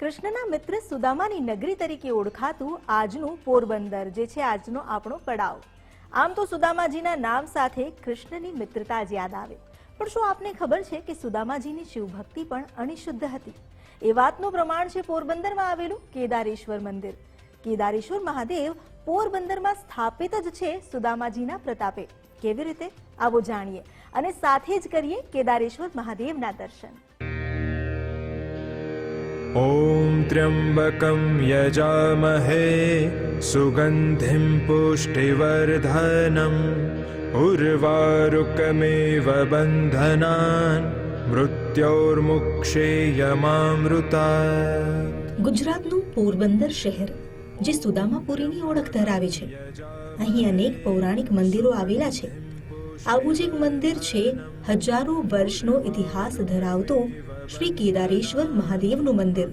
કૃષ્ણના મિત્ર સુદામાની નગરી તરીકે ઓળખાતું આજનું પોરબંદર, જે છે આજનો આપણો પડાવ. આમ તો સુદામાજીના નામ સાથે કૃષ્ણની મિત્રતા જ યાદ આવે. પણ શું આપને ખબર છે કે સુદામાજીની શિવભક્તિ પણ અણિશુદ્ધ હતી? એ વાતનું પ્રમાણ છે પોરબંદરમાં આવેલું કેદારેશ્વર મંદિર. કેદારેશ્વર મહાદેવ પોરબંદરમાં સ્થાપિત જ છે સુદામાજીના પ્રતાપે. કેવી રીતે? આવો જાણીએ. અને સાથે જ કરીએ કેદારેશ્વર મહાદેવના દર્શન. ॐ त्र्यम्बकं यजामहे सुगन्धिं पुष्टिवर्धनम् उर्वारुकमेव बन्धनान् मृत्योर्मुक्षेयमामृतात् ગુજરાતનું પોરબંદર શહેર જે સુદામાપુરીની ઓળખ ધરાવે છે અહીં અનેક પૌરાણિક મંદિરો આવેલા છે આવું એક મંદિર છે. હજારો વર્ષનો ઇતિહાસ ધરાવતો શ્રી કેદારેશ્વર મહાદેવનું મંદિર.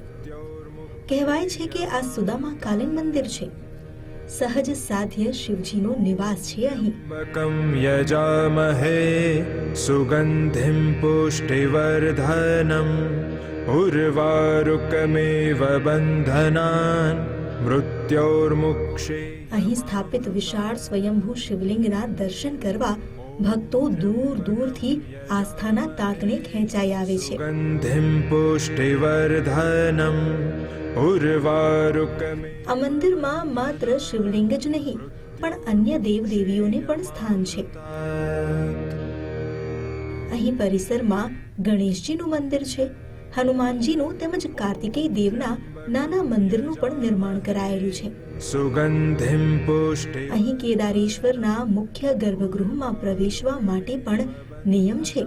કહેવાય છે કે આ સુદામા કાલીન મંદિર છે. સહજ સાધ્ય શિવજીનો નિવાસ છે અહીં. યજામહે સુગંધિમ પુષ્ટિવર્ધનમ ઉર્વારુકમેવ બંધનાન મૃત્યોર્મુક્ષે. અહીં સ્થાપિત વિશાળ સ્વયંભૂ શિવલિંગના દર્શન કરવા ભક્તો દૂર દૂરથી આસ્થાના તાકને ખેંચાઈ આવે છે. આ મંદિરમાં માત્ર શિવલિંગ જ નહીં પણ અન્ય દેવ દેવીઓને પણ સ્થાન છે. અહીં પરિસરમાં ગણેશજીનું મંદિર છે. હનુમાનજીનું તેમજ કાર્તિકેય દેવના નાના મંદિરનું પણ નિર્માણ કરાયેલું છે. સુગંધિમ અહીં કેદારેશ્વરના મુખ્ય ગર્ભગૃહમાં પ્રવેશવા માટે પણ નિયમ છે.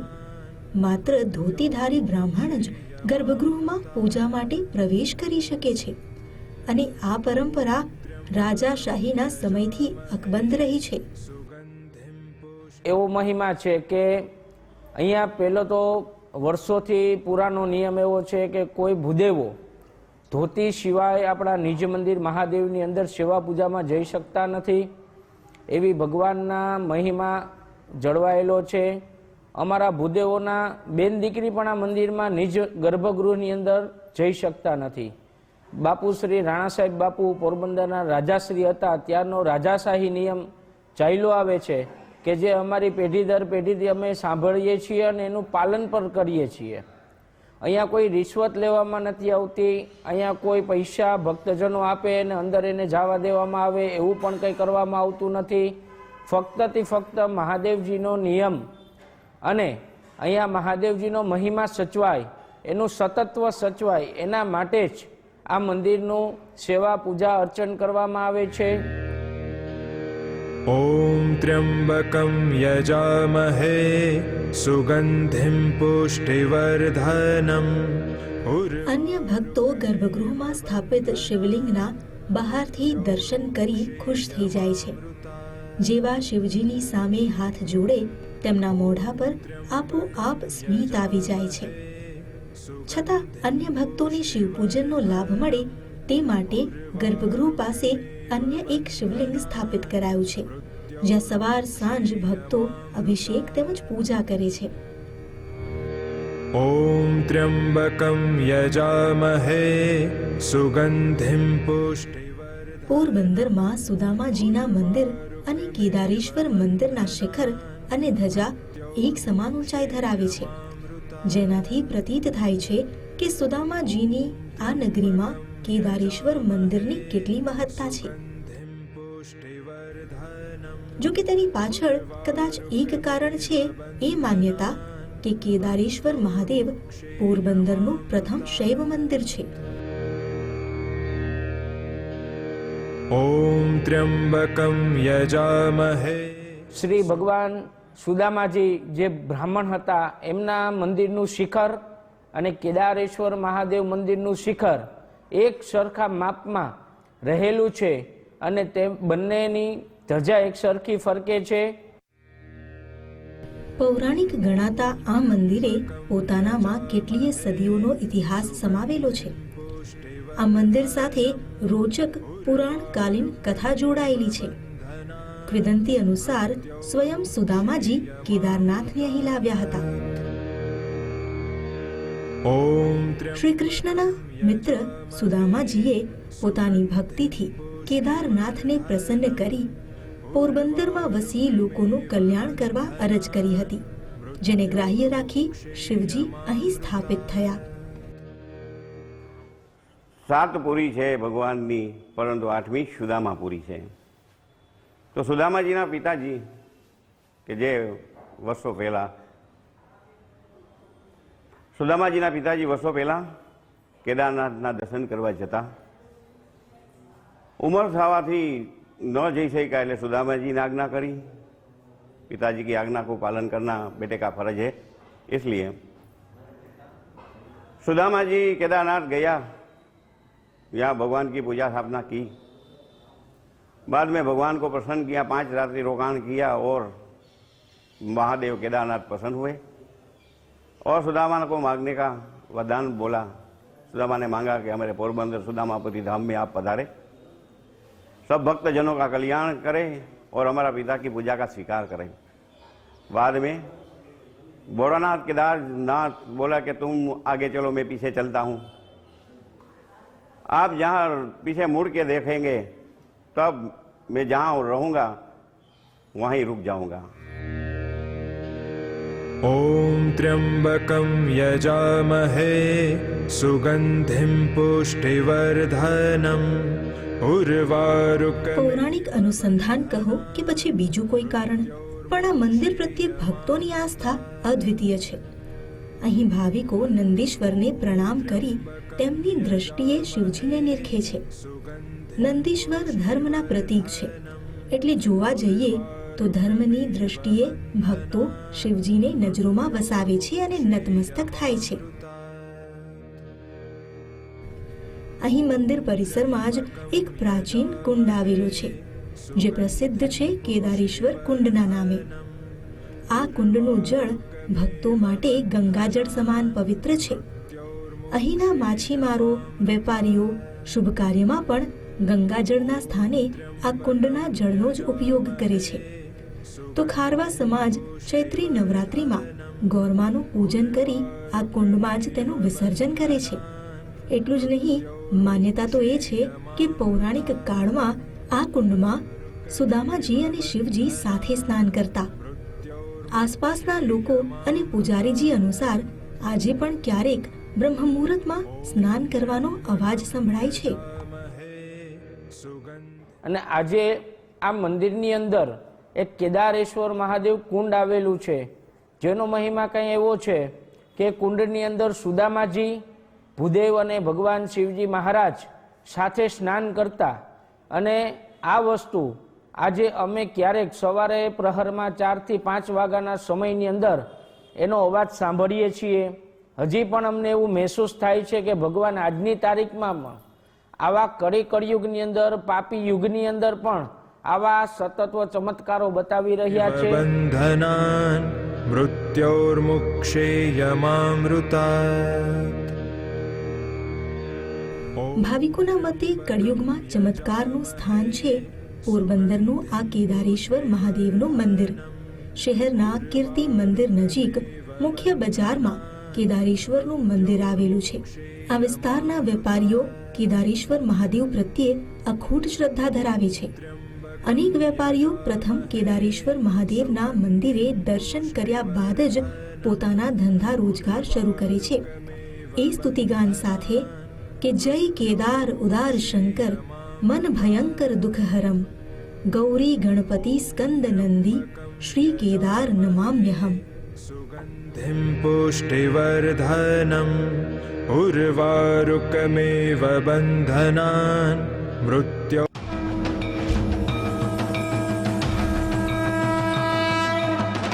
માત્ર ધોતીધારી બ્રાહ્મણ જ ગર્ભગૃહમાં પૂજા માટે પ્રવેશ કરી શકે છે. અને આ પરંપરા રાજાશાહીના સમયથી અકબંધ રહી છે. એવો મહિમા છે કે અહીંયા પહેલો તો વર્ષોથી પુરાનો નિયમ એવો છે કે કોઈ ભૂદેવો ધોતી સિવાય આપણા નિજ મંદિર મહાદેવની અંદર સેવા પૂજામાં જઈ શકતા નથી. એવી ભગવાનના મહિમા જળવાયેલો છે. અમારા ભૂદેવોના બેન દીકરી પણ આ મંદિરમાં નિજ ગર્ભગૃહની અંદર જઈ શકતા નથી. બાપુ શ્રી રાણા સાહેબ બાપુ પોરબંદરના રાજાશ્રી હતા. ત્યારનો રાજાશાહી નિયમ ચાલ્યો આવે છે કે જે અમારી પેઢી દર પેઢીથી અમે સાંભળીએ છીએ અને એનું પાલન પણ કરીએ છીએ. અહીંયા કોઈ રિશ્વત લેવામાં નથી આવતી, અહીંયા કોઈ પૈસા ભક્તજનો આપે અને અંદર એને જવા દેવામાં આવે એવું પણ કંઈ કરવામાં આવતું નથી. ફક્તથી ફક્ત મહાદેવજીનો નિયમ અને અહીંયા મહાદેવજીનો મહિમા સચવાય, એનું સતત્વ સચવાય, એના માટે જ આ મંદિરનું સેવા પૂજા અર્ચન કરવામાં આવે છે. ॐ त्र्यम्बकं यजामहे सुगन्धिं पुष्टिवर्धनम् उर् અન્ય ભક્તો ગર્ભગૃહમાં સ્થાપિત શિવલિંગના બહારથી દર્શન કરી ખુશ થઈ જાય છે જેવા શિવજીની સામે હાથ જોડે તેમના મોઢા પર આપોઆપ સ્મિત આવી જાય છે છતાં અન્ય ભક્તોને શિવપૂજનનો લાભ મળે તે માટે ગર્ભગૃહ પાસે અન્ય એક શિવલિંગ સ્થાપિત કરાયું છે જ્યાં સવાર સાંજ ભક્તો અભિષેક તેમજ પૂજા કરે છે. ઓમ ત્ર્યંબકમ યજામહે સુગંધિમ પુષ્ટિ પોરબંદરમાં સુદામાજીના મંદિર અને કેદારેશ્વર મંદિરના શિખર અને ધજા એક સમાન ઊંચાઈ ધરાવે છે. જેનાથી પ્રતીત થાય છે કે સુદામાજીની આ નગરીમાં કેદારેશ્વર મંદિરની કેટલી મહત્તા છે જો કે તેની પાછળ કદાચ એક કારણ છે એ માન્યતા કે કેદારેશ્વર મહાદેવ પોરબંદરનું પ્રથમ શૈવ મંદિર છે ઓમ ત્ર્યંબકમ યજામહે શ્રી ભગવાન સુદામાજી જે બ્રાહ્મણ હતા એમના મંદિરનું શિખર અને કેદારેશ્વર મહાદેવ મંદિરનું શિખર એક સરખા માપમાં રહેલું છે અને તે બંનેની ધજા એક સરખી ફરકે છે. પૌરાણિક ગણાતા આ મંદિરે પોતાનામાં કેટલીય સદીઓનો ઇતિહાસ સમાવેલો છે. આ મંદિર સાથે રોચક પુરાણકાલીન કથા જોડાયેલી છે. ક્વિદંતી અનુસાર સ્વયં સુદામાજી કેદારનાથને અહીં લાવ્યા હતા. શ્રી કૃષ્ણના મિત્ર સુદામાજીએ પોતાની ભક્તિથી કેદારનાથને પ્રસન્ન કરી પોરબંદરમાં વસી લોકોનું કલ્યાણ કરવા અરજ કરી હતી જેને ગ્રાહ્ય રાખી શિવજી અહીં સ્થાપિત થયા. સાત પૂરી છે ભગવાનની પરંતુ આઠમી સુદામા પૂરી છે. તો સુદામાજીના પિતાજી કે જે વર્ષો પહેલાં સુદામાજીના પિતાજી વર્ષો પહેલાં કેદારનાથના દર્શન કરવા જતા ઉંમર થવાથી ન જઈ શક્યા એટલે સુદામાજીને આજ્ઞા કરી पिताजी की आज्ञा को पालन करना बेटे का फर्ज है इसलिए सुदामा जी केदारनाथ गया यहाँ भगवान की पूजा स्थापना की बाद में भगवान को प्रसन्न किया पांच रात्रि रोकाण किया और महादेव केदारनाथ प्रसन्न हुए और सुदामा को मांगने का वरदान बोला। सुदामा ने मांगा कि हमारे पोरबंदर सुदामापति धाम में आप पधारे। सब भक्तजनों का कल्याण करें और हमारा पिता की पूजा का स्वीकार करें। बाद में बोरानाथ केदारनाथ बोला कि तुम आगे चलो, मैं पीछे चलता हूँ। आप जहाँ पीछे मुड़ के देखेंगे, तब मैं जहाँ रहूँगा, वहीं रुक जाऊँगा। ॐ त्र्यम्बकं यजामहे सुगन्धिं पुष्टिवर्धनम् उर्वारुक પૌરાણિક અનુસંધાન કહો કે પછી બીજું કોઈ કારણ પણ આ મંદિર પ્રત્યે ભક્તોની આસ્થા અદ્વિતીય છે અહીં ભાવિકો નંદીશ્વરને પ્રણામ કરી તેમની દ્રષ્ટિએ શિવજીને નિરખે છે નંદીશ્વર ધર્મના પ્રતીક છે એટલે જોવા જઈએ તો ધર્મની દ્રષ્ટિએ ભક્તો શિવજીને નજરોમાં વસાવે છે અને નતમસ્તક થાય છે. અહીં મંદિર પરિસરમાં જ એક પ્રાચીન કુંડ આવેલો છે, જે પ્રસિદ્ધ છે કેદારેશ્વર કુંડના નામે. આ કુંડનું જળ ભક્તો માટે ગંગાજળ સમાન પવિત્ર છે. અહીંના માછીમારો, વેપારીઓ શુભ કાર્યમાં પણ ગંગાજળના સ્થાને આ કુંડના જળનો જ ઉપયોગ કરે છે. તો ખારવા સમાજ ચૈત્રી નવરાત્રિમાં ગૌરમાનું પૂજન કરી આ કુંડમાં જ તેનું વિસર્જન કરે છે. એટલું જ નહીં, માન્યતા તો એ છે કે પૌરાણિક કાળમાં આ કુંડમાં સુદામાજી અને શિવજી સાથે સ્નાન કરતા. આસપાસના લોકો અને પૂજારીજી અનુસાર આજે પણ ક્યારેક બ્રહ્મ સ્નાન કરવાનો અવાજ સંભળાય છે. અને આજે આ મંદિરની અંદર એક કેદારેશ્વર મહાદેવ કુંડ આવેલું છે. જેનો મહિમા કંઈ એવો છે કે કુંડની અંદર સુદામાજી, ભૂદેવ અને ભગવાન શિવજી મહારાજ સાથે સ્નાન કરતા અને આ વસ્તુ આજે અમે ક્યારેક સવારે પ્રહરમાં ચારથી પાંચ વાગ્યાના સમયની અંદર એનો અવાજ સાંભળીએ છીએ. હજી પણ અમને એવું મહેસૂસ થાય છે કે ભગવાન આજની તારીખમાં આવા કડી કળિયુગની અંદર, પાપી યુગની અંદર પણ આવા સતત્વ ચમત્કારો બતાવી રહ્યા છે. બંધનાન મૃત્યોર્મુક્ષેયમામૃતા ભાવિકોના મતે કળિયુગમાં ચમત્કારનું સ્થાન છે પોરબંદરનું આ કેદારેશ્વર મહાદેવનું મંદિર. શહેરના કીર્તિ મંદિર નજીક મુખ્ય બજારમાં કેદારેશ્વરનું મંદિર આવેલું છે. આ વિસ્તારના વેપારીઓ કેદારેશ્વર મહાદેવ પ્રત્યે અખૂટ શ્રદ્ધા ધરાવે છે. અનેક વેપારીઓ પ્રથમ કેદારેશ્વર મહાદેવના મંદિરે દર્શન કર્યા બાદ જ પોતાના ધંધા રોજગાર શરૂ કરે છે. એ સ્તુતિગાન સાથે કે જય કેદાર ઉદાર શંકર, મન ભયંકર દુઃખહરમ, ગૌરી ગણપતિ સ્કંદ નંદી, શ્રી કેદાર નમામ્યહમ. પુષ્ટિવર્ધનમ, ઉર્વારુકમેવ બંધનાન, મૃત્યુ